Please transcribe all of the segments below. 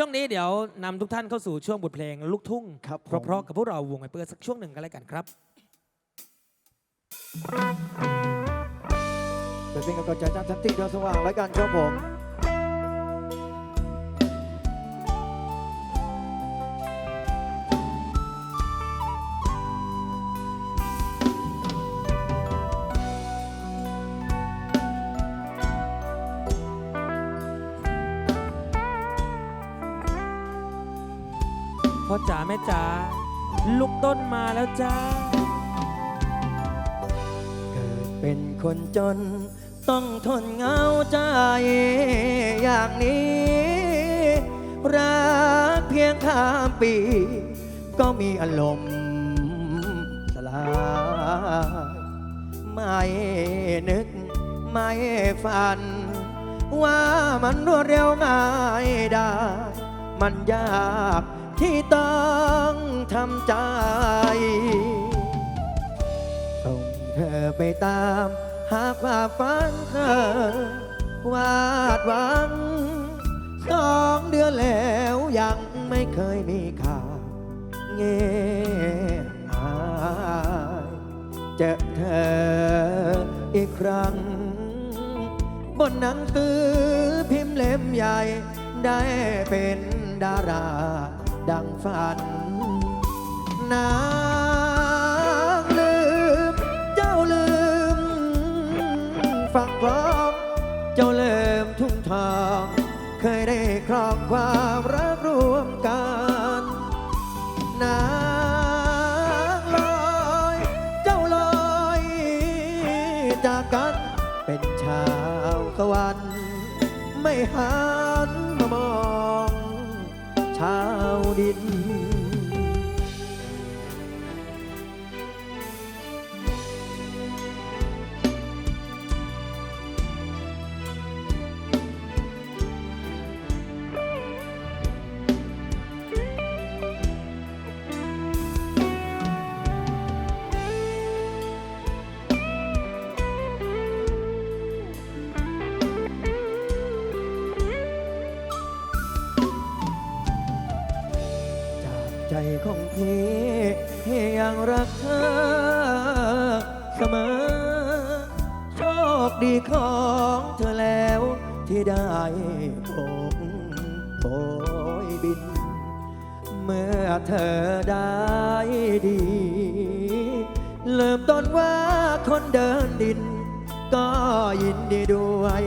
ช่วงนี้เดี๋ยวนำทุกท่านเข้าสู่ช่วงบทเพลงลูกทุ่งครับผม เพราะๆกับพวกเราวงไอเปิดสักช่วงหนึ่งกันแล้วกันครับเดี๋ยวเป็นกำลังใจจากสันติดวงสว่างแล้วกันครับผม แม่จ๋าลูกต้นมาแล้วจ้าเกิดเป็นคนจน ต้องทนเหงาใจอย่างนี้ รักเพียงข้ามปี ก็มีอารมณ์สลายไม่นึกไม่ฝัน ว่ามันรวดเร็วง่ายได้มันยาก ที่ต้องทำใจ ส่งเธอไปตาม หาความฝันเธอวาดหวังสองเดือนแล้วยังไม่เคยมีข่าวเงียบหายเจอเธออีกครั้ง บนหนังสือพิมพ์เล่มใหญ่ได้เป็นดารา ดังฝันนางลืม เจ้าลืมฝังกลองเจ้าเลิมทุ่งทอง เคยได้ครองความรักรวมกันนางลอย เจ้าลอยจากกันเป็นชาวสวรรค์ไม่หัน รักเธอเสมอ โชคดีของเธอแล้ว ที่ได้โบกโบยบิน เมื่อเธอได้ดี เริ่มต้นว่าคนเดินดิน ก็ยินดีด้วย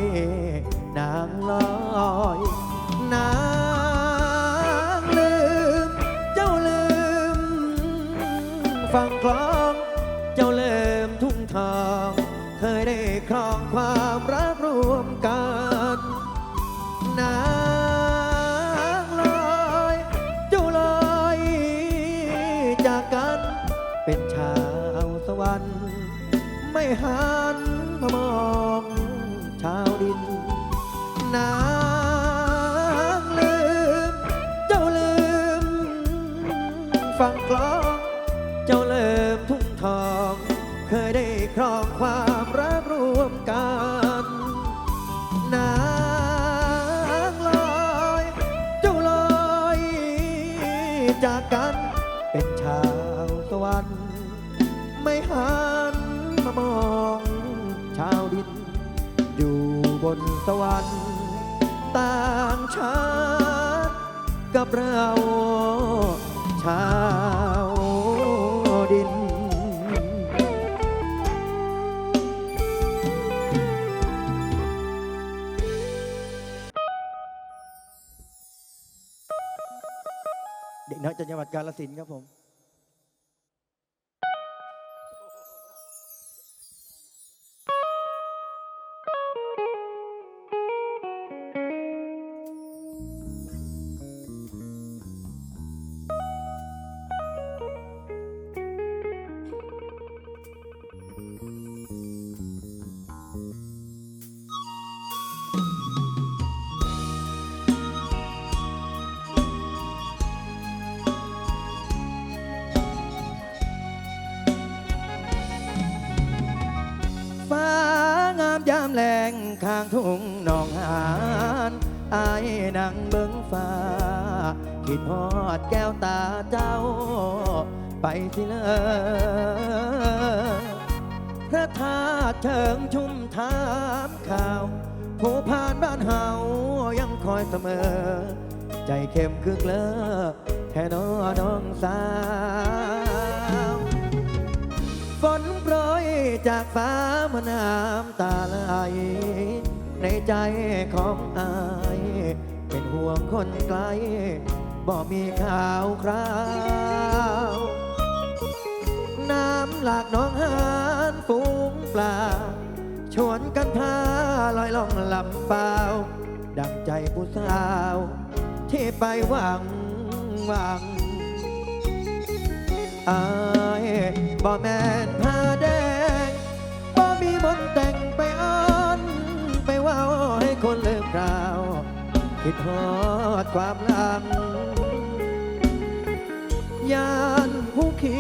ฟังคลอง เจ้าเลิมทุ่งทอง เคยได้ครองความาวดิน อยู่บนสวรรค์ต่างชาติกับเราชาวดินเด็กน้อยจากจังหวัดกาฬสินครับผม ข้างทุ่งหนองหานอายนั่งเบิ่งฟ้า คิดฮอดแก้วตาเจ้า ไปสิเลยพระธาตุเชิงชุ่มถามข่าว ผู้ผ่านบ้านเฮายังคอยเสมอ ใจเข้มคึกเลิกแค่นอน้องสาว ยจากฟ้ามาน้ำตาไหลในใจของอาย เป็นห่วงคนไกลบ่มีข่าวคราว น้ำหลากน้องหานฝูงปลา ชวนกันพาลอยล่องลำเปล่า ดังใจผู้สาว ที่ไปหวังหวังอายบ่แม่น มนแต่งไปอ้อนไปว่าให้คนลืมราว คิดฮอดความหลังยานผู้เขี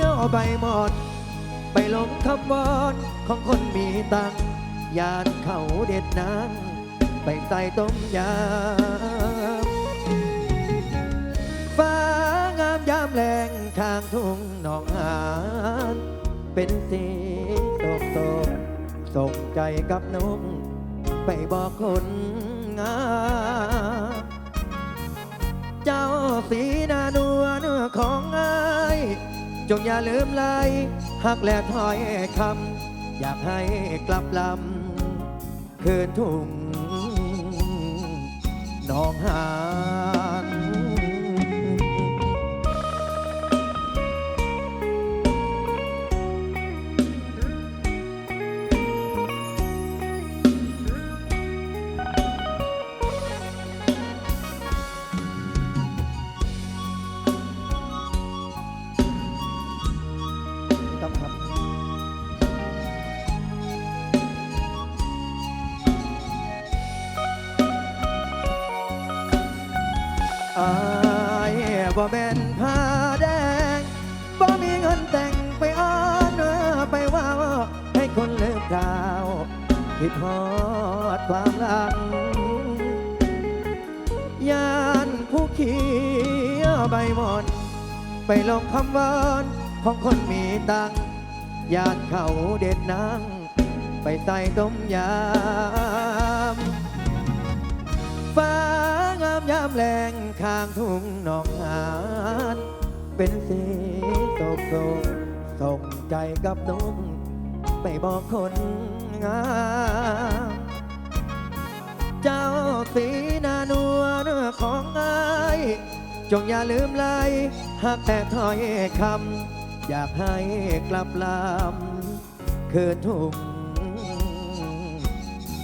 ยวใบหมอนไปหลงคำวอนของคนมีตังยานเขาเด็ดนางไปใส่ต้มยำฟ้างามยามแรงข้างทุ่งหนองหานเป็นสี โตกส่งใจกับนุกไปบอกคนงามเจ้าสีนานวลของอายจงอย่าลืมไล่หักและถอยคำอยากให้กลับลำคืนทุ่งหนองหา ยานเขาเด็ดนางไปใส่ต้มยำฟ้างามยามแรงข้างทุ่งหนองหานเป็นสีตกโตกส่งใจกับนุ่งไปบอกคนงามเจ้าสีนานวลของอายจงอย่าลืมไล่หากแต่ถ้อยคำ อยากให้กลับลำ คืนทุ่ง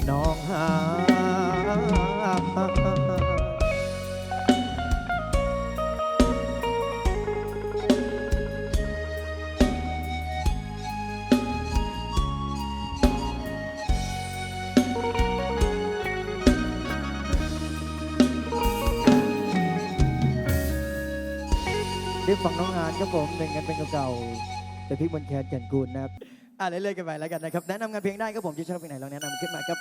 น้องหาได้ฟังน้องฮานครับผมเป็นกันเป็นเก่าๆแต่พี่บนแคนแก่นกูลนะครับ อ่าเรื่อยๆกันไปแล้วกันนะครับแนะนำงานเพลงได้ครับผมจะชอบเพลงไหนลองแนะนำขึ้นมาครับ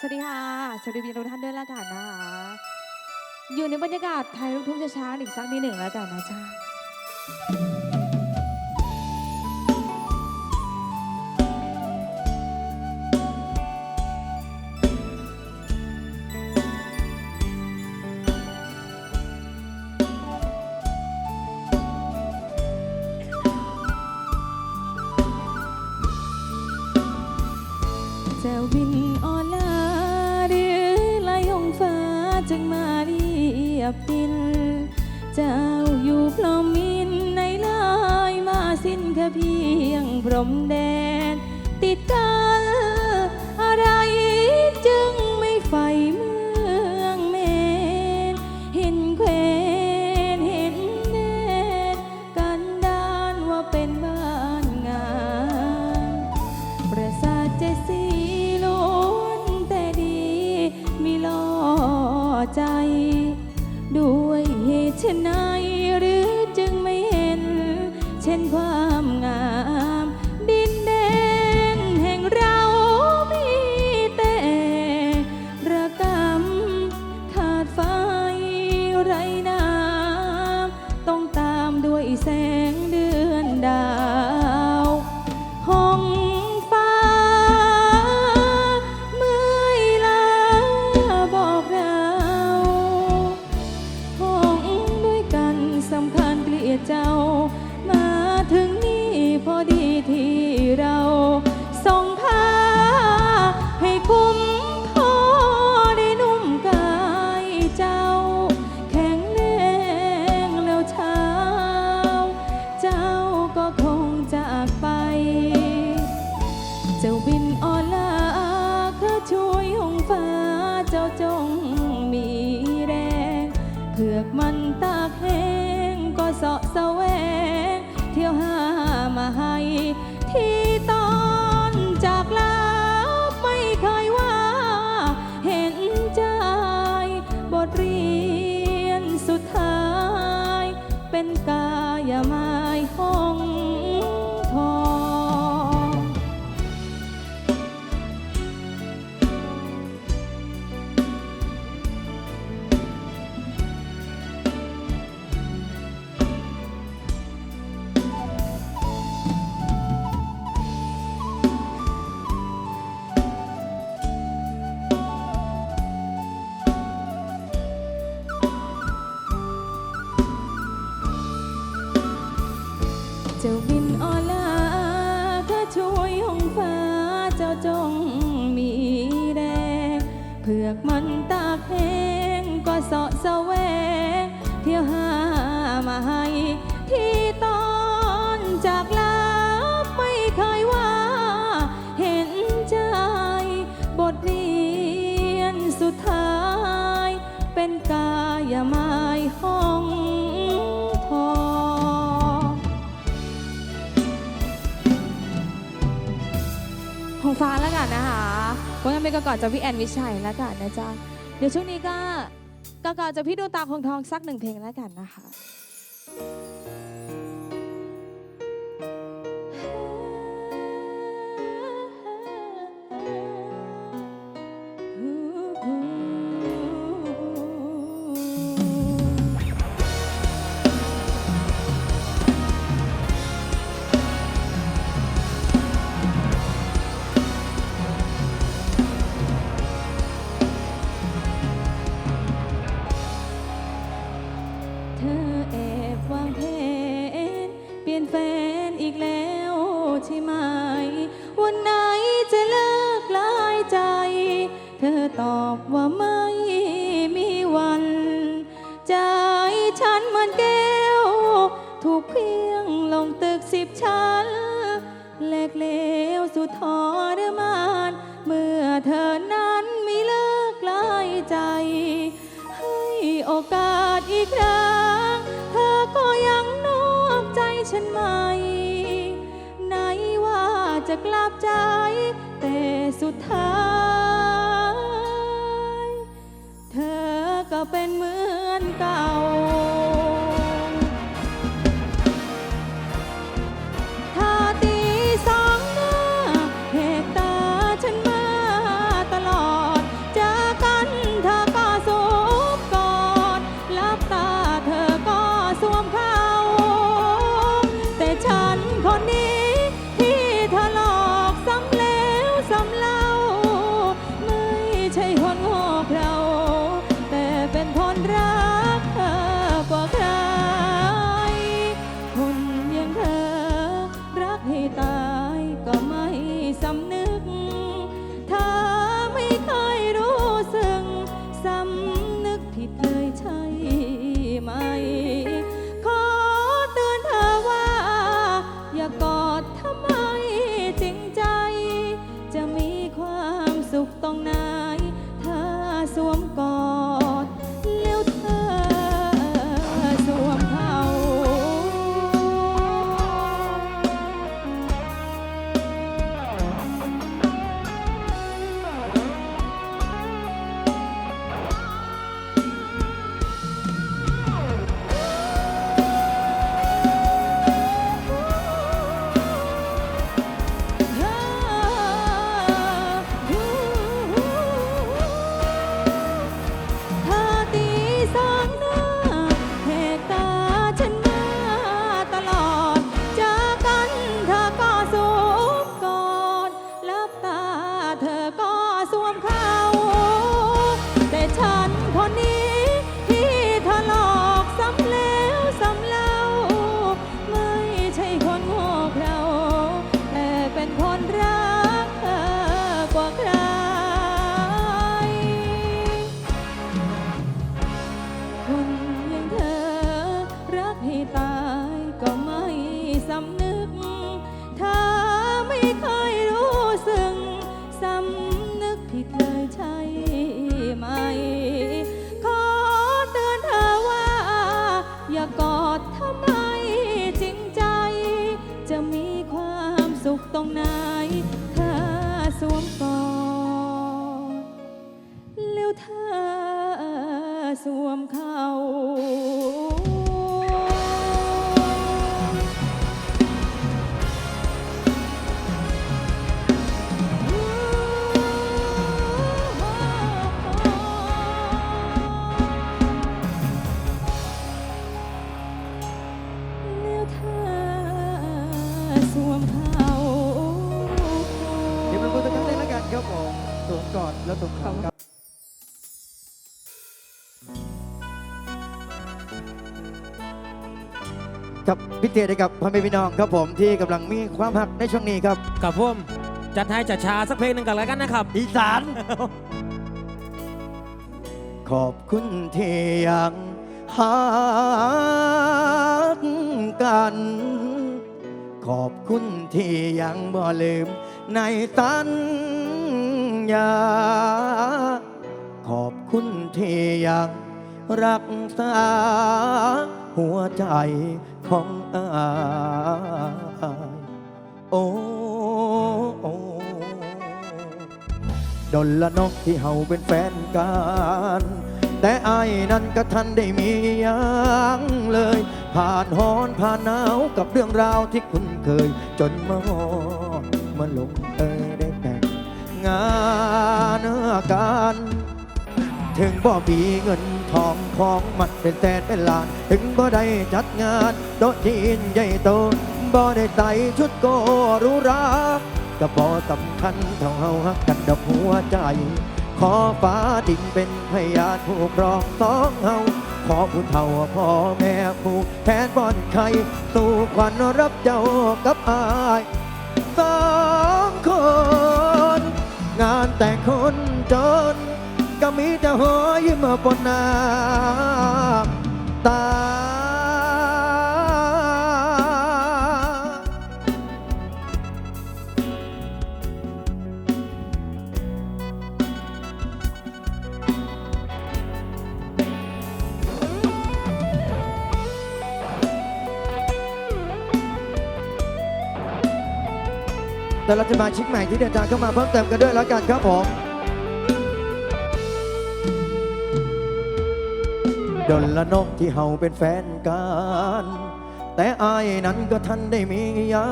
สวัสดีค่ะ สวัสดีพี่ทุกท่านด้วยละกันนะคะอยู่ในบรรยากาศไทยลูกทุ่งช้าๆอีกสักนิดหนึ่งแล้วกันนะจ๊ะ จะวินออลาหรือลายองฟ้าจึงมาเรียบดิน เจ้าอยู่พรหมมินในลายมาสิ้นแค่เพียงพรมแดน ฟ้าเจ้าจงมีแรงเผือกมันตากแห้งก็เสาะแสวง เที่ยวหามาให้ที่ จ้าบินออลาถ้าช่วยห้องฟ้าเจ้าจงมีแดงเผือกมันตากแห้งก็เสาะแสวง ไปก่อนจากพี่แอนวิชัยแล้วกันนะจ๊ะ เดี๋ยวช่วงนี้ก็ก่อนจากพี่ดวงตาคงทองสักหนึ่งเพลงแล้วกันนะคะานแก้ว ถูกเพียงลงตึกสิบชั้นแหลกเลวสุดทรมาน เมื่อเธอนั้นไม่เลิกลายใจ ให้โอกาสอีกครั้ง เธอก็ยังนอกใจฉันไหม ไหนว่าจะกลับใจ แต่สุดท้าย เธอก็เป็นเหมือนเก่า เตียกับพ่อแม่พี่น้องครับผมที่กำลังมีความหักในช่วงนี้ครับ กับผมจัดให้จัดชาสักเพลงหนึ่งกันแล้วกันนะครับ อีสาน ขอบคุณที่ยังหากกัน ขอบคุณที่ยังบ่ลืมในสัญญา ขอบคุณที่ยังรักษาหัวใจ ของอายโอ้โอดนละนกที่เฮาเป็นแฟนกัน แต่อายนั้นก็ทันได้มีหยังเลย ผ่านฮ้อนผ่านหนาวกับเรื่องราวที่คุ้นเคย จนมาฮอดมาลงเอยได้แต่งงานกัน ถึงบ่มีเงิน ทองของมันเป็นแสนเป็นล้าน ถึงบ่ได้จัดงานโต๊ะจีนใหญ่โตบ่ได้ใส่ชุดโกรู้ราก็บ่สำคัญเท่าเฮาฮักกันดอกหัวใจ ขอฟ้าดินเป็นพยานผู้ครองสองเฮาขอผู้เฒ่าพ่อแม่ผู้แทนบ่อนไข่สู่ขวัญรับเจ้ากับอายสองคน งานแต่งคนจน มีแต่หอยิ้มบนน้าตา แต่ละมาชิกใหม่ที่เดินทางเข้ามาเพิ่มเติมกันด้วยแล้วกันครับผม ดนละนกที่เฮาเป็นแฟนกัน แต่อายนั้นก็ทันได้มีหยั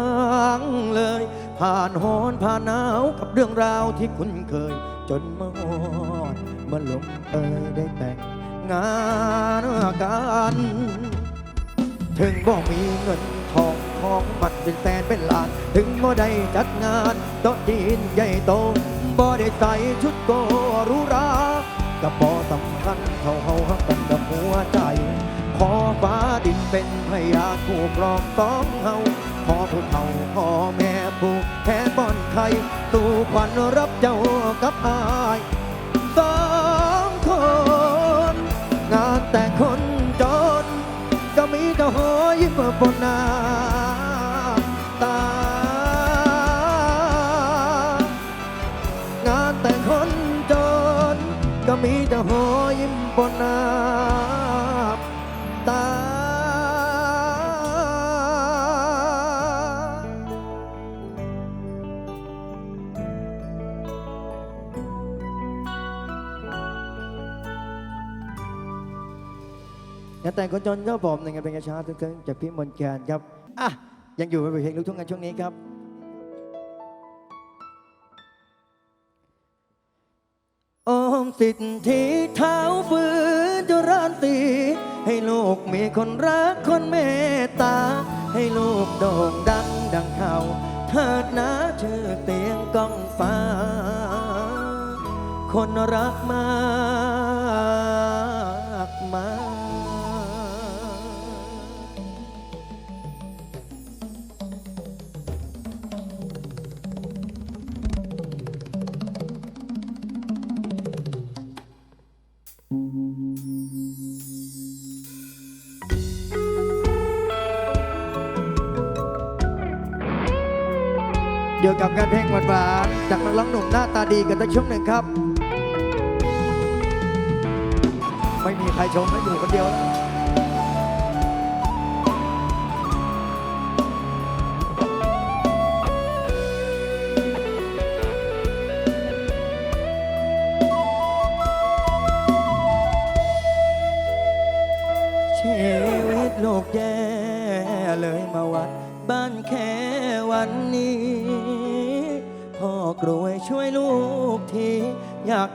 งเลย ผ่านฮ้อนผ่านหนาวกับเรื่องราวที่คุ้นเคย จนมาฮอดมาลงเอยได้แต่งงานกันถึงบ่มีเงินทองของมันเป็นแสนเป็นล้าน ถึงบ่ได้จัดงานโต๊ะจีนใหญ่โตบ่ได้ใส่ชุดโกรู้รา ก็บ่สำคัญเท่าเฮาฮักกันกับหัวใจ ขอฟ้าดินเป็นพยานผู้ปลองสองเฮาขอผู้เฒ่าพ่อแม่ผู้แทนบอนไข่สู่ขวัญรับเจ้ากับอา งานแต่งคนจนก็ผมหนึ่งเป็นกระช้าทึ่งจากพี่มนแคนครับอะยังอยู่ในเพลงลูกทุ่งกันช่วงนี้ครับออมสิทธิเท้าฟื้นจรันตี ให้ลูกมีคนรักคนเมตตา ให้ลูกโด่งดังดังเขาเถิดนะชื่อเตียงก้องฟ้า คนรักมากมาย กับการเพลงหวานๆจากนักร้องหนุ่มหน้าตาดีกันสักช่วงหนึ่งครับ ไม่มีใครชมให้อยู่คนเดียวแล้ว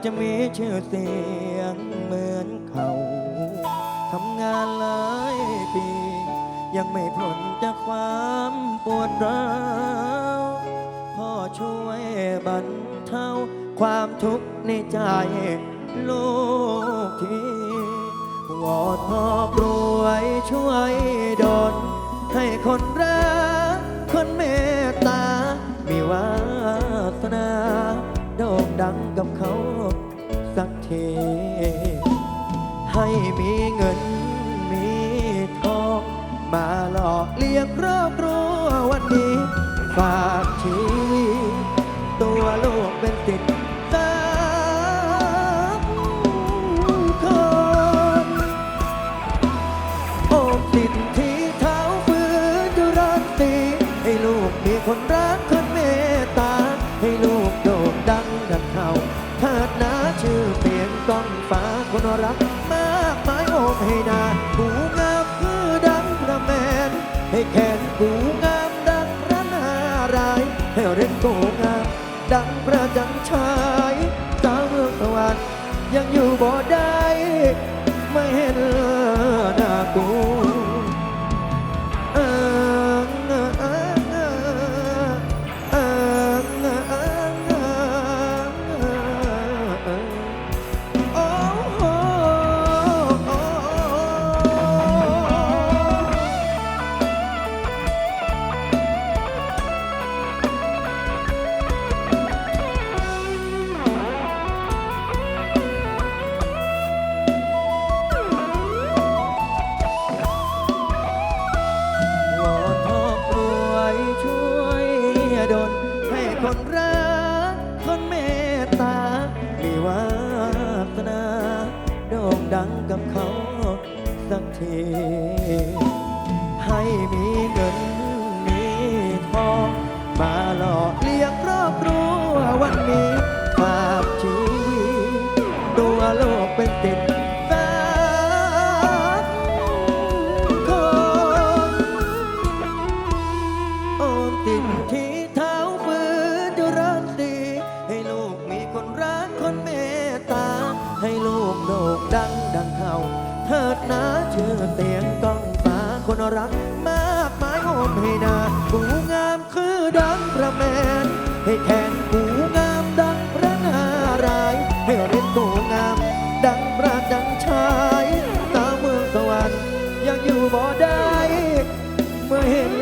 จะมีชื่อเสียงเหมือนเขาทำงานหลายปี ยังไม่พ้นจากความปวดร้าวพ่อช่วยบรรเทาความทุกข์ในใจลูกทีวอนพ่อกรวยช่วยดลให้คนรักคนเมตตา มีวาสนาโด่งดังกับเขา สั ให้นากูงามคือดังพระแมน ให้แขนกูงามดังพระนารายณ์ให้เร่นกูงาม ดังพระจันชายสาวเมืองสวรรค์ยังอยู่บ่ได้ ไม่เห็นหน้ากู นรักมากมายโอมให้นาหูงามคือดังพระแมนให้แขนหูงามดังพระนาราย ให้เรียนกูงาม ดังพระดันชายตาเมืองสวรรค์ยังอยู่บ่ได้ เมื่อเห็น